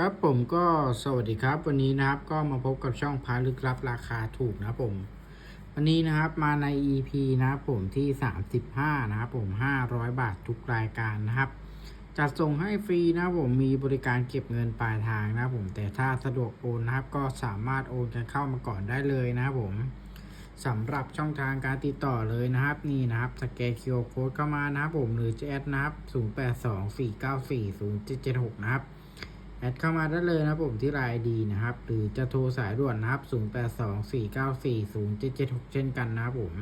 ครับผมก็สวัสดีครับ วันนี้นะครับก็มาพบกับช่องพาลึกลับราคาถูกนะผม วันนี้นะครับมาใน EP นะผมที่ 35 นะครับผม 500 บาททุกรายการนะครับ จัดส่งให้ฟรีนะผมมีบริการเก็บเงินปลายทางนะผมแต่ถ้าสะดวกโอนนะครับ ก็สามารถโอนกันเข้ามาก่อนได้เลยนะผมสำหรับช่องทางการติดต่อเลยนะครับนี่นะครับสแกนคิวโค้ดเข้ามานะครับผมหรือจะแอดนะครับ 0824940776 นะครับ แอดเข้ามาได้เลยนะผมที่ไลน์ดีนะครับ หรือจะโทรสายด่วนนะครับ 0824940776 เช่นกันนะครับผม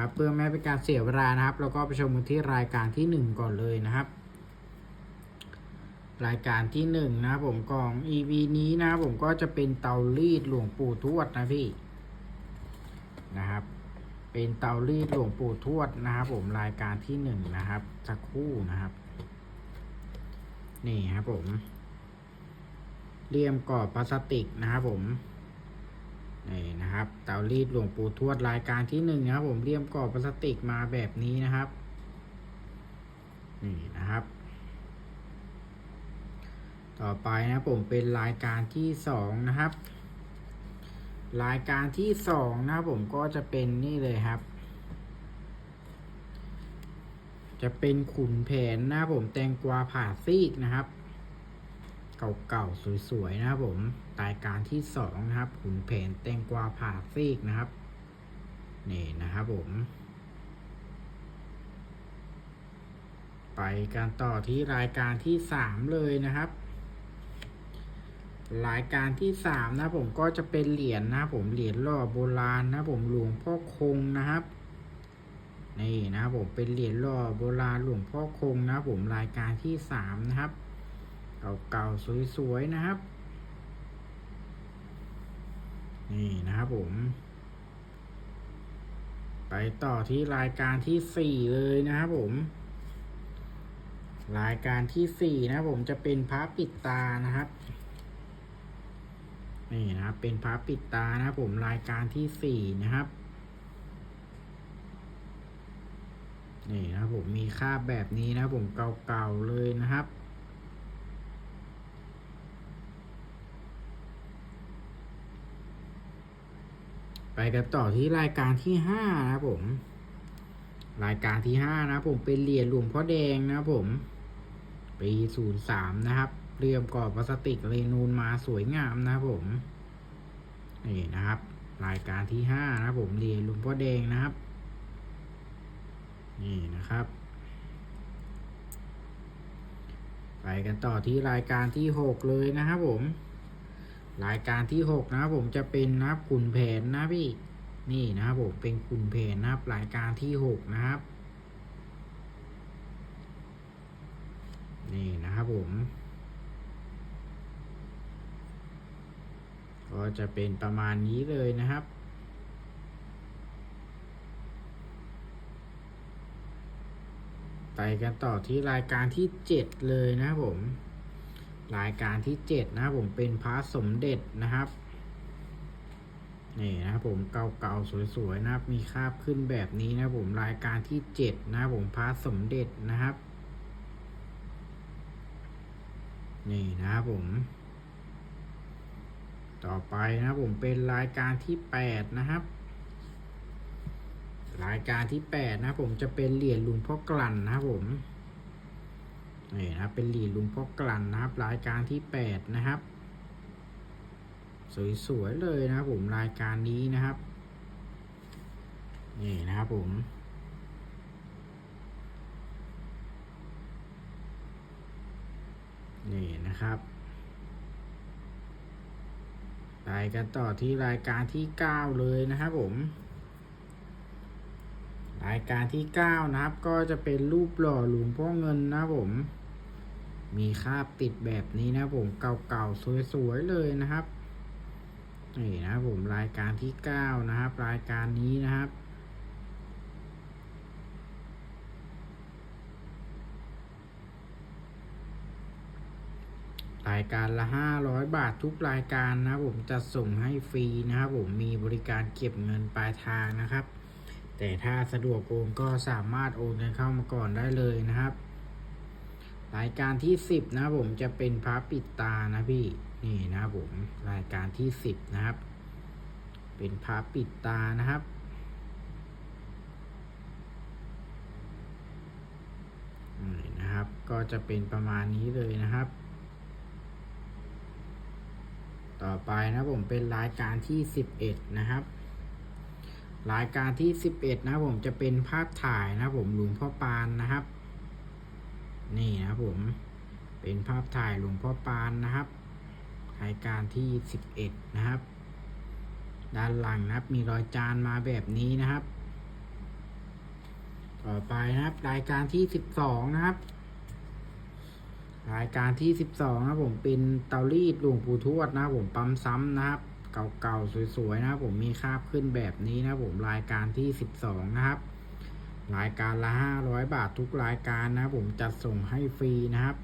ครับเพื่อไม่เป็นการเสียเวลานะครับ แล้วก็ไปชมกันที่รายการที่ 1 ก่อนเลยนะครับ รายการที่1นะครับผมกล่อง EP นี้นะครับผมก็จะเป็นเตารีดหลวงปู่ทวดนะพี่นะครับ เป็นเตารีดหลวงปู่ทวดนะครับ ผมรายการที่ 1 นะครับสักครู่นะครับ นี่ครับผม เลี่ยมกรอบพลาสติกนะครับผมนี่นะครับเตารีดหลวงปู่ทวดรายการที่หนึ่งนะครับ ผมเลี่ยมกรอบพลาสติกมาแบบนี้นะครับนี่นะครับ ต่อไปนะผมเป็นรายการที่สองนะครับ รายการที่สองนะครับผมก็จะเป็นนี่เลยครับ จะเป็นขุนแผนนะครับผมแตงกวาผ่าซีกนะครับ เก่าๆ สวยๆ นะครับผมรายการที่สองนะครับขุนแผนแตงกวาผ่าซีกนะครับ นี่นะครับผม ไปกันต่อที่รายการที่สามเลยนะครับ รายการที่สามนะผมก็จะเป็นเหรียญนะผมเหรียญหล่อโบราณนะผมหลวงพ่อคงนะครับนี่นะครับผมเป็นเหรียญหล่อโบราณหลวงพ่อคงนะผมรายการที่สามนะครับ เก่าๆสวยๆนะครับ นี่นะครับผม ไปต่อที่รายการที่สี่เลยนะครับผม รายการที่สี่นะผมจะเป็นพระปิดตานะครับ นี่นะครับเป็นพระปิดตานะผมรายการที่สี่นะครับนี่นะครับผมมีคราแบบนี้นะผมเก่าๆเลยนะครับ ไปกันต่อที่รายการที่ห้านะครับผม รายการที่ห้านะผมเป็นเหรียญหลวงพ่อแดงนะผม ปีศูนย์สามนะครับเรียมกรอบพลาสติกเรนูนมาสวยงามนะครับผม นี่นะครับ รายการที่ห้านะผมเหรียญหลวงพ่อแดงนะครับ นี่นะครับ ไปกันต่อที่รายการที่หกเลยนะครับผม รายการที่หกนะครับผมจะเป็นนะครับขุนแผนนะพี่ นี่นะครับผมเป็นขุนแผนนะครับรายการที่หกนะครับ นี่นะครับผม ก็จะเป็นประมาณนี้เลยนะครับไปกันต่อที่รายการที่เจ็ดเลยนะครับผม รายการที่เจ็ดนะครับผมเป็นพระสมเด็จนะครับนี่นะครับผมเก่าๆสวยๆนะครับ มีคราบขึ้นแบบนี้นะผมรายการที่เจ็ดนะผมพระสมเด็จนะครับ นี่นะครับผม ต่อไปนะผมเป็นรายการที่แปดนะครับรายการที่แปดนะผมจะเป็นเหรียญหลุงพ่อกลั่นนะครับผม นี่นะครับเป็นหรีหลุงพ่อกลั่นนะครับ รายการที่แปดนะครับ สวยๆเลยนะครับผมรายการนี้นะครับ นี่นะครับผมนี่นะครับ ไปกันต่อที่รายการที่เก้าเลยนะครับผม รายการที่เก้านะครับ ก็จะเป็นรูปหล่อหลวงพ่อเงินนะครับผม มีคาบติดแบบนี้นะผมเก่าๆสวยๆเลยนะครับนี่นะผมรายการที่เก้านะครับ รายการนี้นะครับ รายการละห้าร้อยบาททุกรายการนะผมจะส่งให้ฟรีนะครับผมมีบริการเก็บเงินปลายทางนะครับ แต่ถ้าสะดวกโอนก็สามารถโอนกันเข้ามาก่อนได้เลยนะครับ รายการที่สิบนะผมจะเป็นพระปิดตานะพี่นี่นะผมรายการที่สิบนะครับ เป็นพระปิดตานะครับนี่นะครับ ก็จะเป็นประมาณนี้เลยนะครับ ต่อไปนะผมเป็นรายการที่สิบเอ็ดนะครับรายการที่สิบเอ็ดนะผมจะเป็นภาพถ่ายนะผมหลวงพ่อปานนะครับ นี่นะผมเป็นภาพถ่ายหลวงพ่อปานนะครับรายการที่สิบเอ็ดนะครับ ด้านหลังนะครับมีรอยจานมาแบบนี้นะครับ ต่อไปนะครับ รายการที่สิบสองนะครับ รายการที่สิบสองนะผมเป็นเตารีดหลวงปู่ทวดนะผมปั๊มซ้ำนะครับเก่าๆสวยๆ นะผมมีคราบขึ้นแบบนี้นะผมรายการที่สิบสองนะครับ รายการละห้าร้อยบาททุกรายการนะผมจัดส่งให้ฟรีนะครับ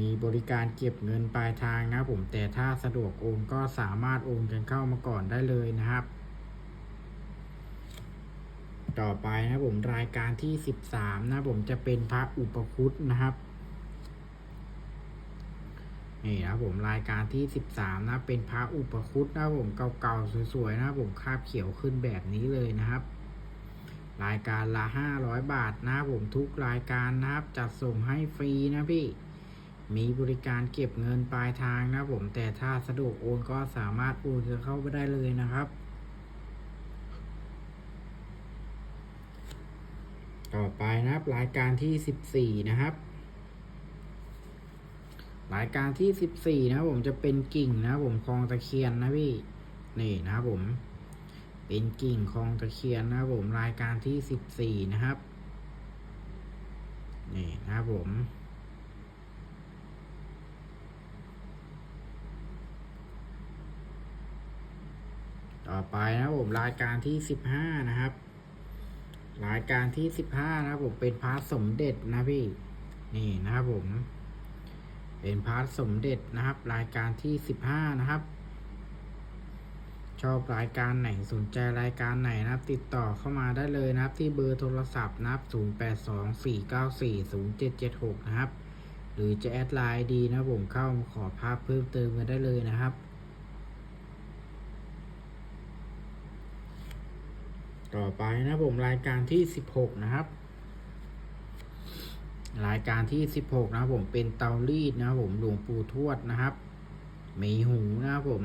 มีบริการเก็บเงินปลายทางนะผมแต่ถ้าสะดวกโอนก็สามารถโอนกันเข้ามาก่อนได้เลยนะครับ ต่อไปนะผมรายการที่สิบสามนะผมจะเป็นพระอุปคุตนะครับนี่นะผมรายการที่สิบสามนะเป็นพระอุปคุตนะผมเก่าๆสวยๆนะผมคาบเขียวขึ้นแบบนี้เลยนะครับ รายการละห้าร้อยบาทนะผมทุกรายการนะครับ จัดส่งให้ฟรีนะพี่ มีบริการเก็บเงินปลายทางนะผมแต่ถ้าสะดวกโอนก็สามารถโอนเข้าไปได้เลยนะครับ ต่อไปนะครับรายการที่สิบสี่นะครับรายการที่สิบสี่นะครับผมจะเป็นกิ่งนะครับผมคลองตะเคียนนะพี่ นี่นะครับผม เป็นกิ่งคลองตะเคียนนะครับผมรายการที่สิบสี่นะครับ นี่นะครับผม ต่อไปนะผมรายการที่สิบห้านะครับ รายการที่สิบห้านะครับผมเป็นพาร์ทสมเด็จนะพี่ นี่นะครับผม เป็นพาร์ทสมเด็จนะครับ รายการที่สิบห้านะครับ ชอบรายการไหนสนใจรายการไหนนะครับ ติดต่อเข้ามาได้เลยนะครับ ที่เบอร์โทรศัพท์นะครับ 0824940776 นะครับ หรือจะแอดไลน์ดีนะผมเข้ามาขอภาพเพิ่มเติมกันได้เลยนะครับต่อไปนะผมรายการที่16นะครับ รายการที่16นะครับผมเป็นเตารีดนะผมหลวงปู่ทวดนะครับ มีหูนะผม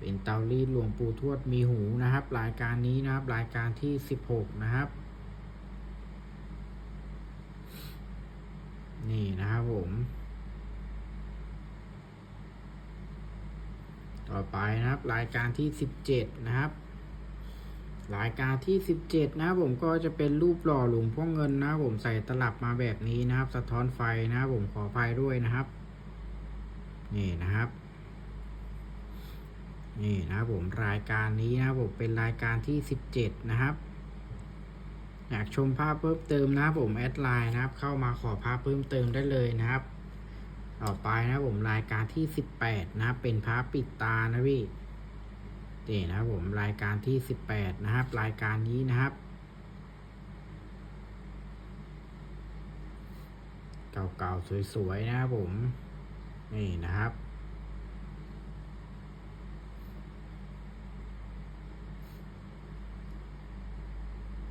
เป็นเตารีดหลวงปู่ทวดมีหูนะครับ รายการนี้นะครับ รายการที่ 16 นะครับ นี่นะครับผม ต่อไปนะครับ รายการที่ 17 นะครับรายการที่ 17 นะครับผมก็จะเป็นรูปหล่อหลวงพ่อเงินนะผมใส่ตลับมาแบบนี้นะครับ สะท้อนไฟนะผมขอไฟด้วยนะครับ นี่นะครับ นี่นะครับผมรายการนี้นะครับผมเป็นรายการที่ 17 นะครับ อยากชมภาพเพิ่มเติมนะครับผมแอดไลน์นะครับ เข้ามาขอภาพเพิ่มเติมได้เลยนะครับ ต่อไปนะครับผมรายการที่ 18 นะครับเป็นพระปิดตานะพี่นี่นะครับผมรายการที่สิบแปดนะครับ รายการนี้นะครับเก่าๆสวยๆนะครับผม นี่นะครับ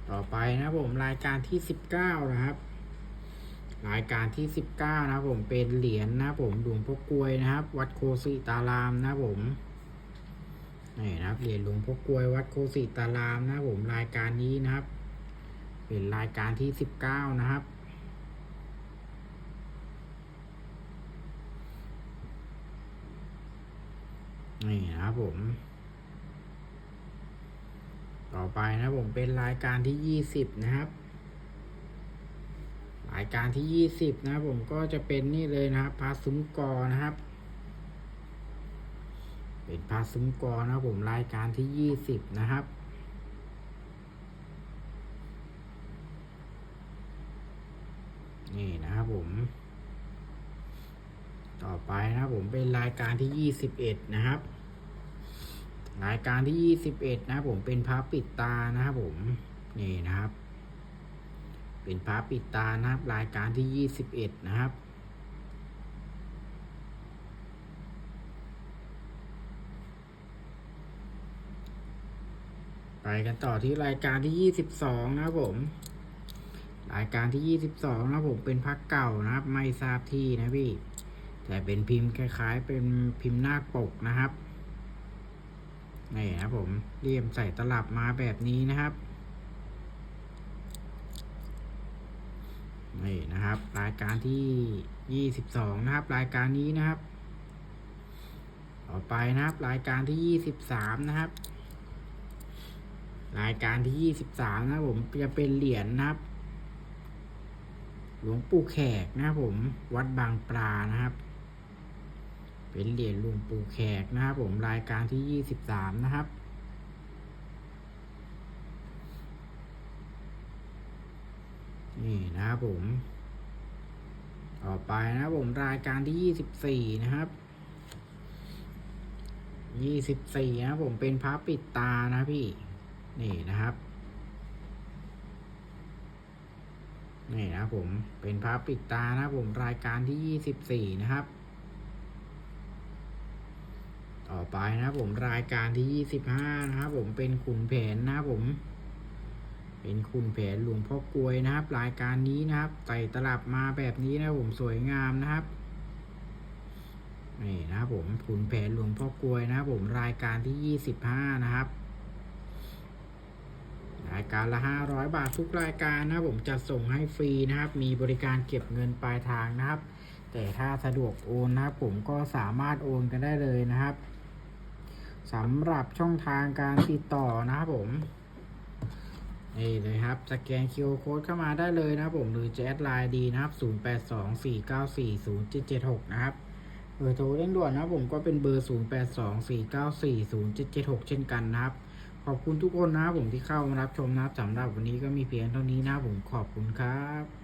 ต่อไปนะผมรายการที่สิบเก้านะครับ รายการที่สิบเก้านะผมเป็นเหรียญนะผมหลวงพ่อกลวยนะครับ วัดโคสิตารามนะผมนี่นะครับเหรียญหลวงพ่อกลวยวัดโคสิตารามนะผมรายการนี้นะครับ เป็นรายการที่สิบเก้านะครับนี่นะครับผม ต่อไปนะผมเป็นรายการที่ยี่สิบนะครับ รายการที่ยี่สิบนะผมก็จะเป็นนี่เลยนะครับพาซุ้มกอนะครับ เป็นพาซุ้มกอนะผมรายการที่ยี่สิบนะครับนี่นะครับผม ต่อไปนะผมเป็นรายการที่ยี่สิบเอ็ดนะครับ รายการที่ยี่สิบเอ็ดนะครับผมเป็นพระปิดตานะครับผมนี่นะครับ เป็นพระปิดตานะครับ รายการที่ยี่สิบเอ็ดนะครับไปกันต่อที่รายการที่ยี่สิบสองนะครับผม รายการที่ยี่สิบสองนะครับผมเป็นพักเก่านะครับ ไม่ทราบที่นะพี่ แต่เป็นพิมพ์คล้าย ๆ เป็นพิมพ์หน้าปกนะครับ นี่นะครับผมเรียมใส่ตลับมาแบบนี้นะครับ นี่นะครับ รายการที่ยี่สิบสองนะครับ รายการนี้นะครับ ต่อไปนะครับ รายการที่ยี่สิบสามนะครับ รายการที่ยี่สิบสามนะผมจะเป็นเหรียญนะครับ หลวงปู่แขกนะครับผม วัดบางปลานะครับ เป็นเหรียญหลวงปู่แขกนะครับผมรายการที่ยี่สิบสามนะครับ นี่นะครับผม ต่อไปนะครับผมรายการที่ยี่สิบสี่นะครับยี่สิบสี่นะผมเป็นพระปิดตานะพี่ นี่นะครับนี่นะครับผมเป็นพระปิดตานะครับผมรายการที่ยี่สิบสี่นะครับ ต่อไปนะครับผมรายการที่ยี่สิบห้านะครับผมเป็นขุนแผนนะครับผม เป็นขุนแผนหลวงพ่อกลวยนะครับ รายการนี้นะครับใส่ตลับมาแบบนี้นะผมสวยงามนะครับนี่นะครับผมขุนแผนหลวงพ่อกลวยนะครับผมรายการที่ยี่สิบห้านะครับรายการละห้าร้อยบาททุกรายการนะผมจะส่งให้ฟรีนะครับ มีบริการเก็บเงินปลายทางนะครับ แต่ถ้าสะดวกโอนนะครับผมก็สามารถโอนกันได้เลยนะครับ สำหรับช่องทางการติดต่อนะครับผมนี่เลยครับสแกน QR Code เข้ามาได้เลยนะครับผมหรือจะแอดไลน์ดีนะครับ 0824940776 นะครับเบอร์โทรเร่งด่วนนะครับผมก็เป็นเบอร์ 0824940776 เช่นกันนะครับ ขอบคุณทุกคนนะครับผมที่เข้ามารับชมนะครับสำหรับวันนี้ก็มีเพียงเท่านี้นะครับผมขอบคุณครับ